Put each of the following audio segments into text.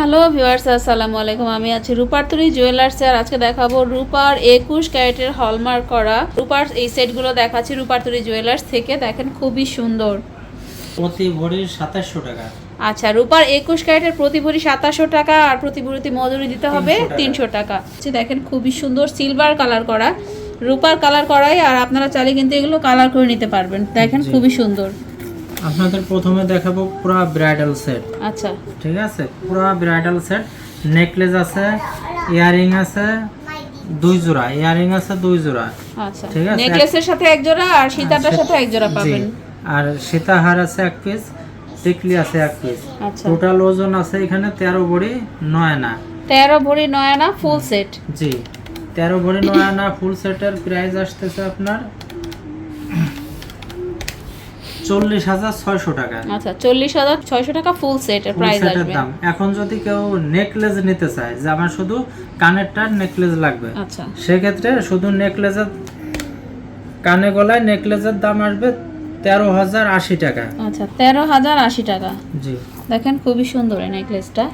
Hello viewers আসসালামু আলাইকুম। আমি আছি রূপার্তরি জুয়েলার্স আর আজকে দেখাবো রূপার একুশ ক্যারেটের হলমার্ক করা। রূপার এই সেটগুলো দেখাচ্ছি রূপার্তরি জুয়েলার্স থেকে। দেখেন খুবই সুন্দর। প্রতি ভরির সাতাশশো টাকা। আচ্ছা রূপার একুশ ক্যারেটের প্রতি ভরি সাতাশশো টাকা আর প্রতি ভরিতে মজুরি দিতে হবে তিনশো টাকা। আচ্ছা, দেখেন খুবই সুন্দর সিলভার কালার করা। রূপার কালার করাই আর আপনারা চাইলে কিন্তু এগুলো কালার করে নিতে পারবেন। দেখেন খুবই সুন্দর। আপনাদের প্রথমে দেখাবো পুরা ব্রাইডাল সেট আচ্ছা। ঠিক আছে? পুরা ব্রাইডাল সেট নেকলেস আছে ইয়ারিং আছে দুই জোড়া। ইয়ারিং আছে দুই জোড়া। আচ্ছা। ঠিক আছে। নেকলেসের সাথে এক জোড়া আর সীতাটার সাথে এক জোড়া পাবেন। আর সীতাহার আছে এক পিস টিকলি আছে এক পিস আচ্ছা। টোটাল ওজন আছে এখানে তেরো ভরি নয় আনা তেরো ভরি নয় আনা ফুল সেট জি। তেরো ভরি নয় আনা ফুল সেটের প্রাইস আসতেছে আপনার চল্লিশ হাজার ছয়শো টাকা। আচ্ছা চল্লিশ হাজার ছয়শো টাকা ফুল সেটের প্রাইস আসবে দাম। এখন যদি কেউ নেকলেস নিতে চায় যে আমার শুধু কানেরটার নেকলেস লাগবে আচ্ছা। সেক্ষেত্রে শুধু নেকলেসের কানে গলায় নেকলেসের দাম আসবে তেরো হাজার আশি টাকা। আচ্ছা তেরো হাজার আশি টাকা। জি। দেখেন খুবই সুন্দর এই নেকলেসটা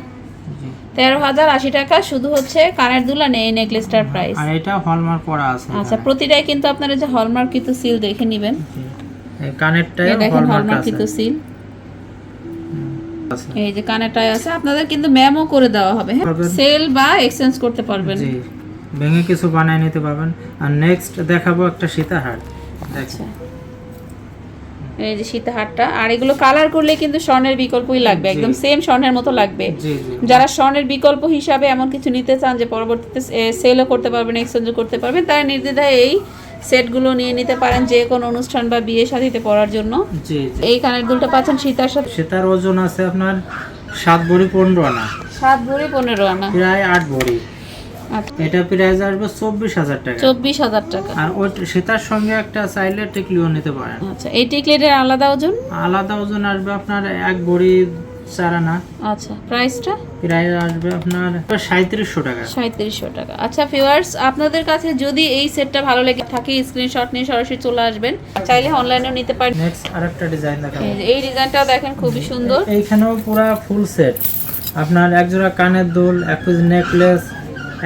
তেরো হাজার আশি টাকা শুধু হচ্ছে কানের দুলা নেই নেকলেসটার প্রাইস আর এটা হলমার্ক করা আছে আচ্ছা প্রতিটাই কিন্তু আপনারা যে হলমার্ক কিন্তু সিল দেখে নেবেন। কানেরটায় এই দেখেন হলমার্ক হলমার্ক আছে। কিন্তু সিল এই যে কানেরটায় আছে আপনাদের কিন্তু ম্যামও করে দেওয়া হবে হ্যাঁ? সেল বা এক্সচেঞ্জ করতে পারবেন। জি ভেঙে কিছু বানায় নিতে পারবেন। আর নেক্সট দেখাবো একটা সীতাহার। আচ্ছা। এই যে সীতাহারটা আর এগুলো কালার করলে কিন্তু স্বর্ণের বিকল্পই লাগবে একদম সেম স্বর্ণের মতো লাগবে। যারা স্বর্ণের বিকল্প হিসাবে এমন কিছু নিতে চান যে পরবর্তীতে সেলও করতে পারবেন এক্সচেঞ্জও করতে পারবেন তারা নির্দ্বিধায় এই সেটগুলো নিয়ে নিতে পারেন যে কোনো অনুষ্ঠান বা বিয়ে শাদিতে পরার জন্য। এই কানের দুলটা পাচ্ছেন সীতার সাথে। সীতার ওজন আছে আপনার সাত ভরি পনেরো আনা। সাত ভরি পনেরো আনা। প্রায় আট ভরি আচ্ছা। এটা প্রাইস আসবে চব্বিশ হাজার টাকা। চব্বিশ হাজার টাকা। আর ওই সীতার সঙ্গে একটা চাইলে টিকলিও নিতে পারেন। আচ্ছা এই টিকলেটের আলাদা ওজন? আলাদা ওজন আসবে আপনার এক ভরি চার আনা আচ্ছা প্রাইসটা প্রাইস আসবে আপনার সাঁত্রিশশো টাকা। সাঁত্রিশশো টাকা। আচ্ছা ভিউয়ার্স আপনাদের কাছে যদি এই সেটটা ভালো লেগে থাকে স্ক্রিনশট নিয়ে সরাসরি চলে আসবেন। চাইলে অনলাইনেও নিতে পারেন নেক্সট আরেকটা ডিজাইন দেখাবো। এই ডিজাইনটাও দেখেন খুবই সুন্দর। এইখানেও পুরা ফুল সেট আপনার এক জোড়া কানের দুল এক পিস নেকলেস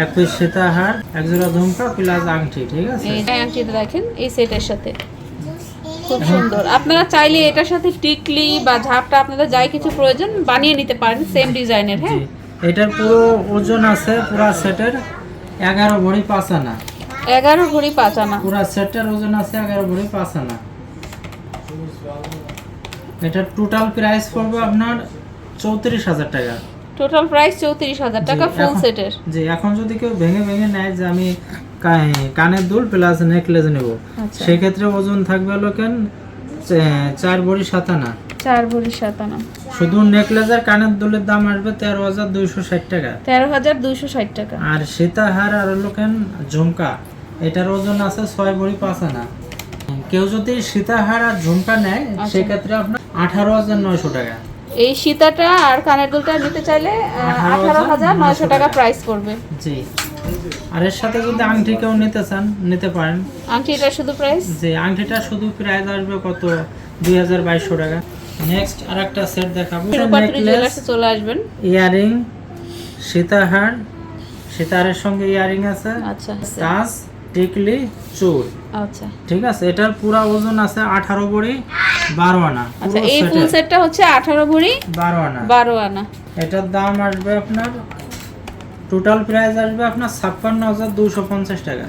এক পিস সীতাহার এক জোড়া ঝুমকা প্লাস আংটি ঠিক আছে? এই আংটিটা দেখেন এই সেটের সাথে। খুব সুন্দর। আপনারা চাইলে এটার সাথে টিকলি বা ঝাপটা আপনাদের যাই কিছু প্রয়োজন বানিয়ে নিতে পারেন সেম ডিজাইনের হ্যাঁ? এটার পুরো ওজন আছে পুরা সেটের এগারো ভরি পাঁচ আনা। এগারো ভরি পাঁচ আনা। পুরা সেটের ওজন আছে এগারো ভরি পাঁচ আনা। এটার টোটাল প্রাইস পড়বে আপনার চৌত্রিশ হাজার টাকা। টোটাল প্রাইস চৌত্রিশ হাজার টাকা ফুল সেটের জি এখন যদি কেউ ভেঙে ভেঙে নেয় যে আমি কানের দুল প্লাস নেকলেস নেব। আচ্ছা। সেক্ষেত্রে ওজন থাকবে হলো কেন? চার ভরি সাত আনা চার ভরি সাত আনা শুধু নেকলেসের কানের দুলের দাম আসবে তেরো হাজার দুইশো ষাট টাকা। তেরো হাজার দুইশো ষাট টাকা। আর সীতাহার আর হলো কেন? ঝুমকা। এটার ওজন আছে ছয় ভরি পাঁচ আনা কেউ যদি সীতাহার আর ঝুমকা নেয় আচ্ছা। সেক্ষেত্রে আপনার আঠারো হাজার নয়শো টাকা। এই সীতাটা আর কানের দুলটা নিতে চাইলে আঠারো হাজার নয়শো টাকা প্রাইস করবে জি। আর এর সাথে যদি আংটি কেউ নিতে চান নিতে পারেন। আংটিটার শুধু প্রাইস যে আংটিটা শুধু প্রাইস আসবে কত? দুই হাজার বাইশশো টাকা। নেক্সট আর একটা সেট দেখাবো চলে আসবেন। ইয়ারিং সীতাহার সীতাহারের সঙ্গে ইয়ারিং আছে। আচ্ছা। তাজ টিকলি চুল। আচ্ছা। ঠিক আছে? এটার পুরা ওজন আছে আঠারো ভরি বারো আনা। আচ্ছা এই ফুল সেটটা হচ্ছে আঠারো ভরি বারো আনা। বারো আনা। এটার দাম আসবে আপনার টোটাল প্রাইস আসবে আপনার ছাপ্পান্ন হাজার দুশো পঞ্চাশ টাকা।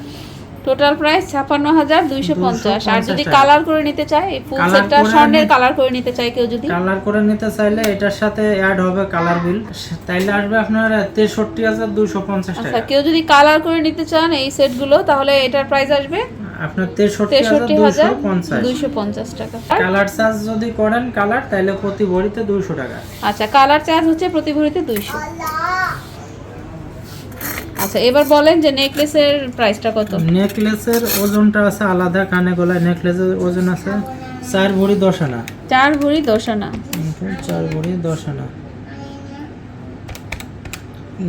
টোটাল প্রাইস ছাপ্পান্ন হাজার দুইশো পঞ্চাশ। আর যদি কালার করে নিতে চায় এই ফুল সেটটা স্বর্ণের কালার করে নিতে চায় কেউ যদি। কালার করে নিতে চাইলে এটার সাথে অ্যাড হবে কালার বিল তাইলে আসবে আপনার তেষট্টি হাজার দুশো পঞ্চাশ আচ্ছা টাকা। কেউ যদি কালার করে নিতে চান এই সেটগুলো তাহলে এটার প্রাইস আসবে আপনার তেষট্টি হাজার দুইশো পঞ্চাশ। টাকা। কালার চার্জ যদি করেন কালার তাহলে প্রতি ভরিতে দুইশো টাকা। আচ্ছা কালার চার্জ হচ্ছে প্রতি ভরিতে দুইশো। আচ্ছা এবার বলেন যে নেকলেসের প্রাইসটা কত? নেকলেসের ওজনটা আছে আলাদা কানে গলায় নেকলেসের ওজন আছে চার ভরি দশ আনা। চার ভরি দশ আনা। চার ভরি দশ আনা।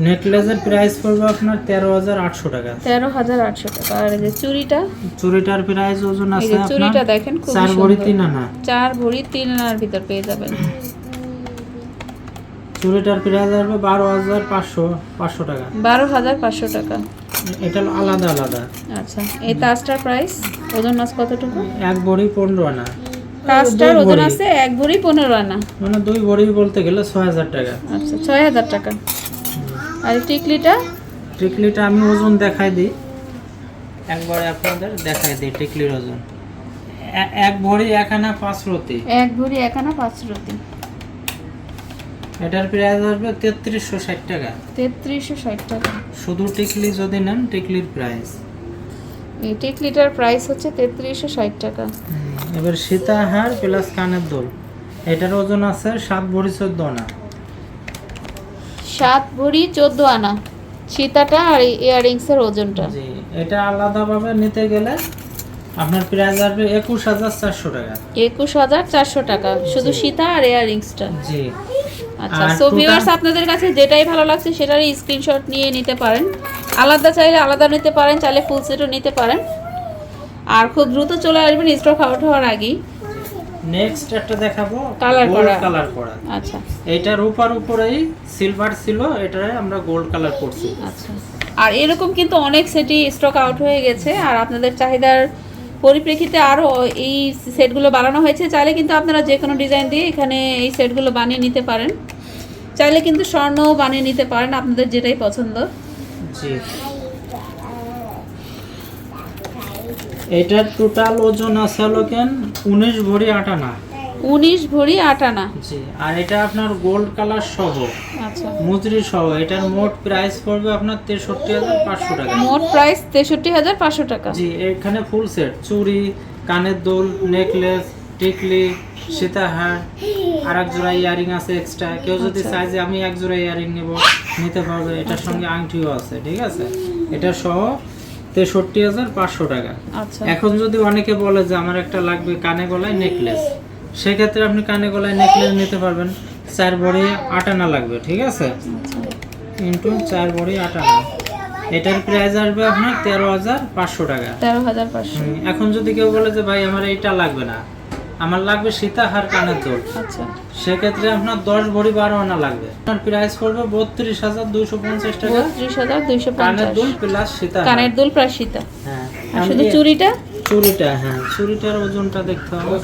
নেকলেসের প্রাইস পড়বে আপনার তেরো হাজার আটশো টাকা। তেরো হাজার আটশো টাকা। আর এই যে চুড়িটা? চুরিটার প্রাইস ওজন আছে চুড়িটা দেখেন চার ভরি তিন আনা। চার ভরি তিন আনার ভিতর পেয়ে যাবেন। চুড়িটার প্রাইস আসবে বারো হাজার পাঁচশো পাঁচশো টাকা। বারো হাজার পাঁচশো টাকা। এটা আলাদা আলাদা। আচ্ছা এই তাজটার প্রাইস ওজন আছে কতটুকু? এক বড়ি পনেরো আনা। তাজটার ওজন আছে এক ভরি পনেরো আনা। মানে দুই বড়ি বলতে গেলে ছয় হাজার টাকা। আচ্ছা ছয় হাজার টাকা। আর টিকলিটা? টিকলিটা আমি ওজন দেখাই দিই। একবারে আপনাদের দেখাই দিই টিকলির ওজন। এক ভরি এক আনা পাঁচ রতি। এক ভরি এক আনা পাঁচ রতি। এটার প্রাইস আসবে তেত্রিশশো ষাট টাকা। তেত্রিশশো ষাট টাকা। শুধু টিকলি যদি নেন টিকলির প্রাইস এই টিকলিটার প্রাইস হচ্ছে তেত্রিশশো ষাট টাকা। এবার সীতাহার প্লাস কানের দোল। এটার ওজন আছে সাত ভরি চোদ্দ আনা। সাত ভরি চোদ্দ আনা। সীতাটা আর ইয়াররিংসের ওজনটা। জি এটা আলাদাভাবে নিতে গেলে আপনার প্রাইস আসবে একুশ হাজার চারশো টাকা। একুশ হাজার চারশো টাকা। শুধু সীতা আর ইয়াররিংসটা জি। আচ্ছা সো ভিউয়ার্স আপনাদের কাছে যেটাই ভালো লাগছে সেটারই স্ক্রিনশট নিয়ে নিতে পারেন। আলাদা চাইলে আলাদা নিতে পারেন চাইলে ফুল সেটও নিতে পারেন। আর খুব দ্রুত চলে আসবেন স্টক আউট হওয়ার আগেই। নেক্সট একটা দেখাবো Colour করা। কালার করা। আচ্ছা। এটা রূপার উপরেই সিলভার ছিল এটারে আমরা গোল্ড কালার করছি। আচ্ছা। আর এরকম কিন্তু অনেক সেটই স্টক আউট হয়ে গেছে আর আপনাদের চাহিদার পরিপ্রেক্ষিতে আরও এই সেটগুলো বানানো হয়েছে, চাইলে কিন্তু আপনারা যে কোনো ডিজাইন দিয়ে এখানে এই সেটগুলো বানিয়ে নিতে পারেন। চাইলে কিন্তু স্বর্ণও বানিয়ে নিতে পারেন, আপনাদের যেটাই পছন্দ। এটার টোটাল ওজন আছে হলো কেন? উনিশ ভরি আটানা উনিশ ভরি আট আনা। জি আর এটা আপনার গোল্ড কালার সহ আচ্ছা। মুজরি সহ এটার মোট প্রাইস পড়বে আপনার তেষট্টি হাজার পাঁচশো টাকা। মোট প্রাইস তেষট্টি হাজার পাঁচশো টাকা। জি এখানে ফুল সেট চুড়ি কানের দুল নেকলেস টিকলি সীতাহার আর এক জোড়া ইয়ারিং আছে এক্সট্রা কেউ যদি আচ্ছা। চায় যে আমি এক জোড়া ইয়ারিং নেব নিতে পারবে এটার সঙ্গে আংটিও আছে ঠিক আছে? এটা সহ তেষট্টি হাজার পাঁচশো টাকা। আচ্ছা। এখন যদি অনেকে বলে যে আমার একটা লাগবে কানে গলায় নেকলেস সেক্ষেত্রে আপনি কানে গলায় নেকলেস নিতে পারবেন। চার বড়ি আটানা লাগবে ঠিক আছে? ইন্টু চার বড়ি আটানা এটার প্রাইস আসবে আপনার তেরো হাজার পাঁচশো টাকা। তেরো হাজার পাঁচশো। এখন যদি কেউ বলে যে ভাই আমার এইটা লাগবে না। আমার লাগবে সীতাহার কানের দোল। আচ্ছা। সেক্ষেত্রে আপনার দশ ভরি বারো আনা লাগবে। আপনার প্রাইস পড়বে বত্রিশ হাজার দুইশো পঞ্চাশ টাকা। বত্রিশ হাজার দুইশো কানের দুল প্লাস সীতা কানের দোল প্রায় সীতা। হ্যাঁ শুধু এ- চুড়িটা হ্যাঁ চুড়িটার ওজনটা দেখতে হবে।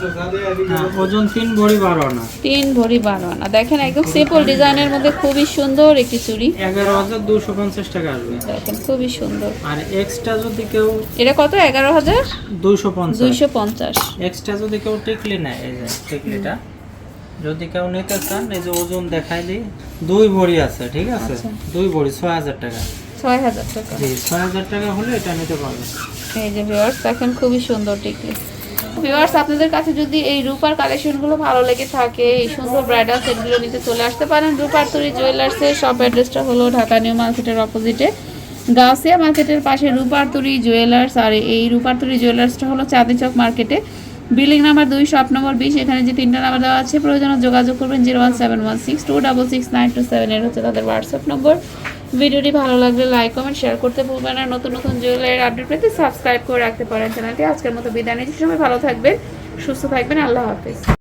হ্যাঁ ওজন তিন ভরি বারো আনা। তিন ভরি বারো আনা। দেখেন একদম সিম্পল ডিজাইনের মধ্যে খুবই সুন্দর একটি চুড়ি। এগারো হাজার দুশো পঞ্চাশ টাকা আসবে। দেখেন খুবই সুন্দর। আর এক্সট্রা যদি কেউ এটা কত? এগারো হাজার? দুইশো পঞ্চাশ। দুইশো পঞ্চাশ। এক্সট্রা যদি কেউ টিকলি নেয় এই যে টিকলিটা যদি কেউ নিতে চান এই যে ওজন দেখাই দিই দুই ভরি আছে ঠিক আছে? আচ্ছা। দুই ভরি ছয় হাজার টাকা। ছয় হাজার টাকা। জি ছয় হাজার টাকা হলে এটা নিতে পারবে এই যে ভিউয়ার্স দেখেন খুবই সুন্দর টিকলি। ভিউয়ার্স আপনাদের কাছে যদি এই রূপার কালেকশনগুলো ভালো লেগে থাকে এই সুন্দর ব্রাইডাল সেটগুলো নিতে চলে আসতে পারেন রূপার তরি জুয়েলার্সের শপ অ্যাড্রেসটা হলো ঢাকা নিউ মার্কেটের অপোজিটে গাউসিয়া মার্কেটের পাশে রূপারতুরি জুয়েলার্স আর এই রূপারতুরি জুয়েলার্সটা হলো চাঁদি চক মার্কেটে বিল্ডিং নাম্বার দুই শপ নম্বর বিশ এখানে যে তিনটা নাম্বার দেওয়া আছে প্রয়োজনে যোগাযোগ করবেন zero one seven one six two double six nine two seven এর হচ্ছে তাদের হোয়াটসঅ্যাপ নম্বর ভিডিওটি ভালো লাগলে লাইক কমেন্ট শেয়ার করতে ভুলবেন না। নতুন নতুন জুয়েলারির আপডেট পেতে সাবস্ক্রাইব করে রাখতে পারেন চ্যানেলটি আজকের মতো বিদায় নিচ্ছি। সবাই ভালো থাকবেন, সুস্থ থাকবেন। আল্লাহ হাফিজ।